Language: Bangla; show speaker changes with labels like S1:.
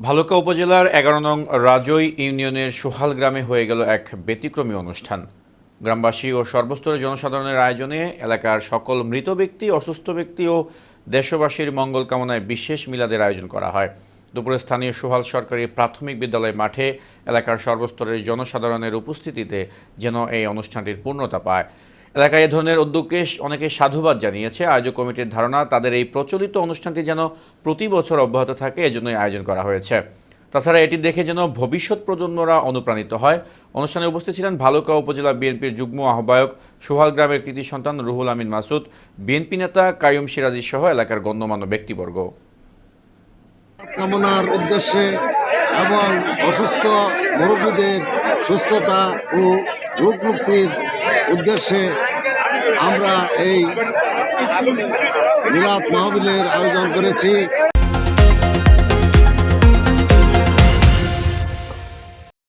S1: ভালুকা উপজেলার এগারো নং রাজই ইউনিয়নের সোহাল গ্রামে হয়ে গেল এক ব্যতিক্রমী অনুষ্ঠান। গ্রামবাসী ও সর্বস্তরের জনসাধারণের আয়োজনে এলাকার সকল মৃত ব্যক্তি, অসুস্থ ব্যক্তি ও দেশবাসীর মঙ্গল কামনায় বিশেষ মিলাদের আয়োজন করা হয়। দুপুরে স্থানীয় সোহাল সরকারি প্রাথমিক বিদ্যালয় মাঠে এলাকার সর্বস্তরের জনসাধারণের উপস্থিতিতে যেন এই অনুষ্ঠানটির পূর্ণতা পায়। এলাকায় এ ধরনের উদ্যোগকে অনেকে সাধুবাদ জানিয়েছে। আয়োজক কমিটির ধারণা, তাদের এই প্রচলিত অনুষ্ঠানটি যেন প্রতি বছর অব্যাহত থাকে, এজন্যই আয়োজন করা হয়েছে। তাছাড়া এটি দেখে যেন ভবিষ্যৎ প্রজন্মরা অনুপ্রাণিত হয়। অনুষ্ঠানে উপস্থিত ছিলেন ভালুকা উপজেলা বিএনপির যুগ্ম আহ্বায়ক সোহাল গ্রামের কৃতি সন্তান রুহুল আমিন মাসুদ। বিএনপি নেতা কায়ুম সিরাজি সহ এলাকার গণ্যমান্য ব্যক্তিবর্গ।
S2: কামনার উদ্দেশ্যে এবং অসুস্থ মুরব্বীদের সুস্থতা ও রোগ মুক্তির উদ্দেশ্যে আমরা এই মিলাদ মাহবিলের আয়োজন করেছি।